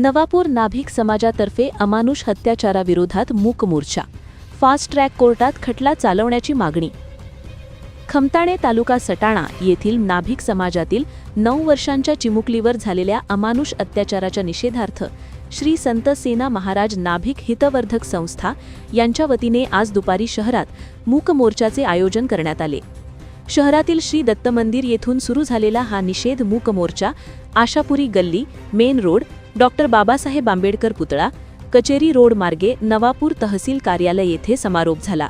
नवापूर नाभिक समाजातर्फे अमानुष हत्याचाराविरोधात मूक मोर्चा. फास्ट ट्रॅक कोर्टात खटला चालवण्याची मागणी. खमताणे तालुका सटाणा येथील नाभिक समाजातील नऊ वर्षांच्या चिमुकलीवर झालेल्या अमानुष अत्याचाराच्या निषेधार्थ श्री संत सेना महाराज नाभिक हितवर्धक संस्था यांच्या वतीने आज दुपारी शहरात मूक मोर्चाचे आयोजन करण्यात आले. शहरातील श्री दत्त मंदिर येथून सुरू झालेला हा निषेध मूक मोर्चा आशापुरी गल्ली main road doctor Babasaheb Ambedkar पुतळा कचेरी रोड मार्गे नवापूर तहसील कार्यालय येथे समारोप झाला.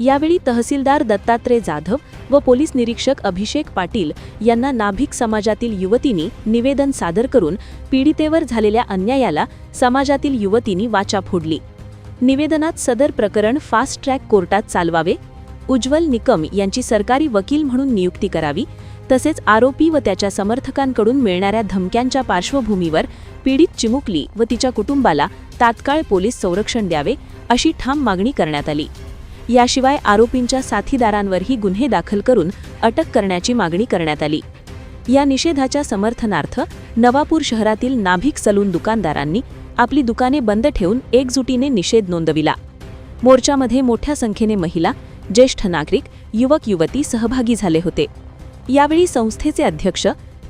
यावेळी तहसीलदार दत्तात्रय जाधव व पोलीस निरीक्षक अभिषेक पाटील यांना नाभिक समाजातील युवतींनी निवेदन सादर करून पीडितेवर झालेल्या अन्यायाला समाजातील युवतींनी वाचा फोडली. निवेदनात सदर प्रकरण फास्ट ट्रॅक कोर्टात चालवावे उज्ज्वल निकम यांची सरकारी वकील म्हणून नियुक्ती करावी तसेच आरोपी व त्याच्या समर्थकांकडून मिळणाऱ्या धमक्यांच्या पार्श्वभूमीवर पीडित चिमुकली व तिच्या कुटुंबाला तात्काळ पोलीस संरक्षण द्यावे अशी ठाम मागणी करण्यात आली. याशिवाय आरोपींच्या साथीदारांवरही गुन्हे दाखल करून अटक करण्याची मागणी करण्यात आली. या निषेधाच्या समर्थनार्थ नवापूर शहरातील नाभिक सलून दुकानदारांनी आपली दुकाने बंद ठेवून एकजुटीने निषेध नोंदविला. मोर्चामध्ये मोठ्या संख्येने महिला ज्येष्ठ नागरिक युवक युवती सहभागी झाले होते. यावेळी संस्थेचे अध्यक्ष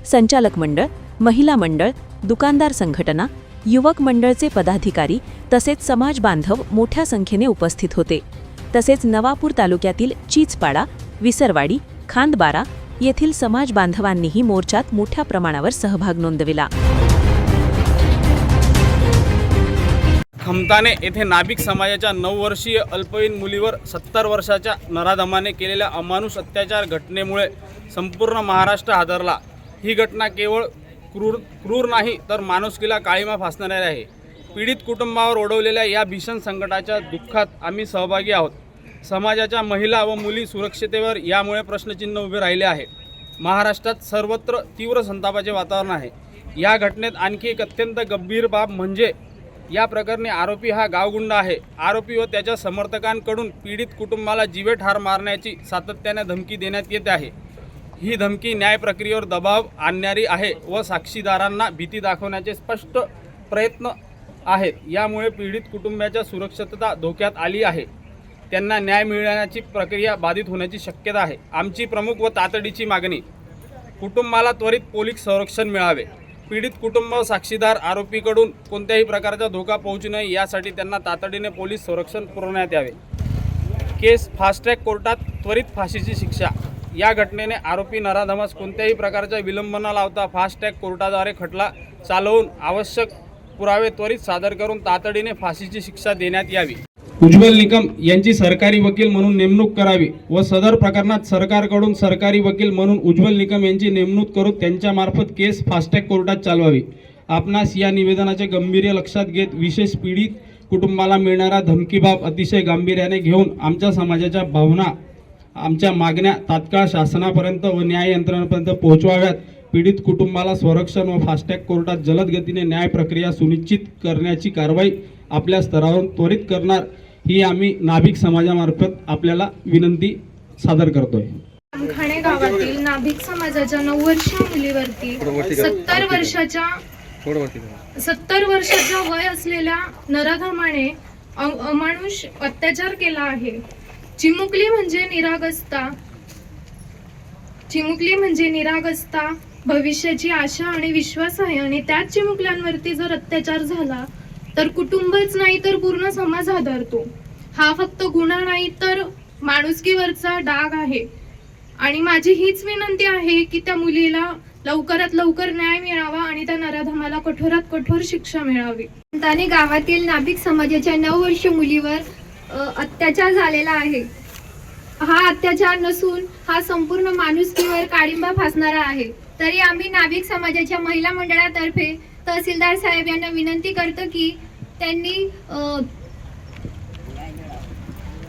संचालक मंडळ महिला मंडळ दुकानदार संघटना युवक मंडळचे पदाधिकारी तसेच समाज बांधव मोठ्या संख्येने उपस्थित होते. तसेच नवापूर तालुक्यातील चीचपाडा विसरवाडी खांदबारा येथील समाज बांधवांनीही मोर्चात मोठ्या प्रमाणावर सहभाग नोंदविला. खमताने येथे नाभिक समाजाच्या नऊ वर्षीय अल्पवयीन मुलीवर सत्तर वर्षाच्या नराधमाने केलेल्या अमानुष अत्याचार घटनेमुळे संपूर्ण महाराष्ट्र हादरला. ही घटना केवळ क्रूर क्रूर नाही तर माणुसकीला काळीमा फासणारी आहे. पीडित कुटुंबावर ओढवलेल्या या भीषण संकटाच्या दुःखात आम्ही सहभागी आहोत. समाजाच्या महिला व मुली सुरक्षितेवर यामुळे प्रश्नचिन्ह उभे राहिले आहे. महाराष्ट्रात सर्वत्र तीव्र संतापाचे वातावरण आहे. या घटनेत आणखी एक अत्यंत गंभीर बाब म्हणजे या प्रकरणी आरोपी हा गावगुंड आहे. आरोपी व त्याच्या समर्थकांकडून पीडित कुटुंबाला जीवे ठार मारण्याची सातत्याने धमकी देण्यात येत आहे. ही धमकी न्याय प्रक्रियेवर दबाव आणणारी आहे व साक्षीदारांना भीती दाखवण्याचे स्पष्ट प्रयत्न आहेत. यामुळे पीडित कुटुंबाच्या सुरक्षितता धोक्यात आली आहे. त्यांना न्याय मिळण्याची प्रक्रिया बाधित होण्याची शक्यता आहे. आमची प्रमुख व तातडीची मागणी कुटुंबाला त्वरित पोलीस संरक्षण मिळावे. पीडित कुटुंब साक्षीदार आरोपीकडून कोणत्याही प्रकारचा धोका पोहोचू नये यासाठी त्यांना तातडीने पोलीस संरक्षण पुरवण्यात यावे. केस फास्टट्रॅक कोर्टात त्वरित फाशीची शिक्षा. या घटनेने आरोपी नराधमास कोणत्याही प्रकारचा विलंब न लावता फास्टट्रॅक कोर्टाद्वारे खटला चालवून आवश्यक पुरावे त्वरित सादर करून तातडीने फाशीची शिक्षा देण्यात यावी. उज्ज्वल निकम यांची सरकारी वकील म्हणून नेमणूक करावी व सदर प्रकरणात सरकारकडून सरकारी वकील म्हणून उज्ज्वल निकम यांची नेमणूक करून त्यांच्यामार्फत केस फास्टॅग कोर्टात चालवावी. आपणास या निवेदनाचे गांभीर्य लक्षात घेत विशेष पीडित कुटुंबाला मिळणारा धमकीबाब अतिशय गांभीर्याने घेऊन आमच्या समाजाच्या भावना आमच्या मागण्या तात्काळ शासनापर्यंत व न्याय यंत्रणेपर्यंत पोहोचवाव्यात. पीडित कुटुंबाला संरक्षण व फास्टॅग कोर्टात जलद गतीने न्याय प्रक्रिया सुनिश्चित करण्याची कारवाई आपल्या स्तरावरून त्वरित करणार. ही आम्ही नाभिक समाजामार्फत आपल्याला विनंती सादर करतोय. खाणे गावातील नाभिक समाजाच्या नऊ वर्षीय मुलीवरती सत्तर वर्षाच्या सत्तर वर्षाच्या वय असलेल्या नराधमाने अमानुष अत्याचार केला आहे. चिमुकली म्हणजे निरागसता. चिमुकली म्हणजे निरागसता भविष्याची आशा आणि विश्वास आहे आणि त्याच चिमुकल्यांवरती जर अत्याचार झाला तर कुटुंबच नाही तर पूर्ण समाज आधारतो हा फक्त गुन्हा नाही तर माणुसकीवरचा डाग आहे. आणि माझी हीच विनंती आहे की त्या मुलीला लवकरात लवकर न्याय मिळावा आणि त्या नराधमाला कठोरात कठोर शिक्षा मिळावी. त्याने गावातील नाभिक समाजाच्या नऊ वर्ष मुलीवर अत्याचार झालेला आहे. हा अत्याचार नसून हा संपूर्ण माणुसकीवर काळिंबा फासणारा आहे. तरी आम्ही नाभिक समाजाच्या महिला मंडळातर्फे तहसीलदार साहेब यांना विनंती करतो की त्यांनी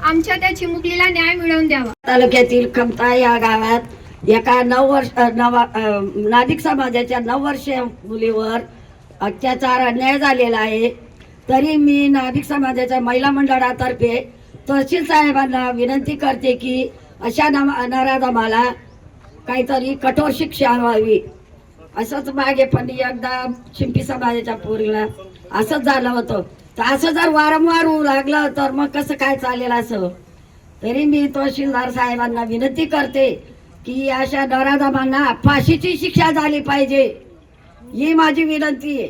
आमच्या त्या चिमुकलीला न्याय मिळवून द्यावा. तालुक्यातील खमता या गावात एका नऊ वर्ष नवा अ, नाभिक समाजाच्या नऊ वर्षीय मुलीवर अत्याचार अन्याय झालेला आहे. तरी मी नाभिक समाजाच्या महिला मंडळातर्फे तहसील साहेबांना विनंती करते की अशा नम नराधमाला काहीतरी कठोर शिक्षा व्हावी. असंच मागे पण एकदा शिंपी समाजाच्या पोरीला असंच झालं होतं. तर असं जर वारंवार होऊ लागलं तर मग कसं काय चालेल असं? तरी मी तहसीलदार साहेबांना विनंती करते की अशा नराधमांना फाशीची शिक्षा झाली पाहिजे. ही माझी विनंती आहे.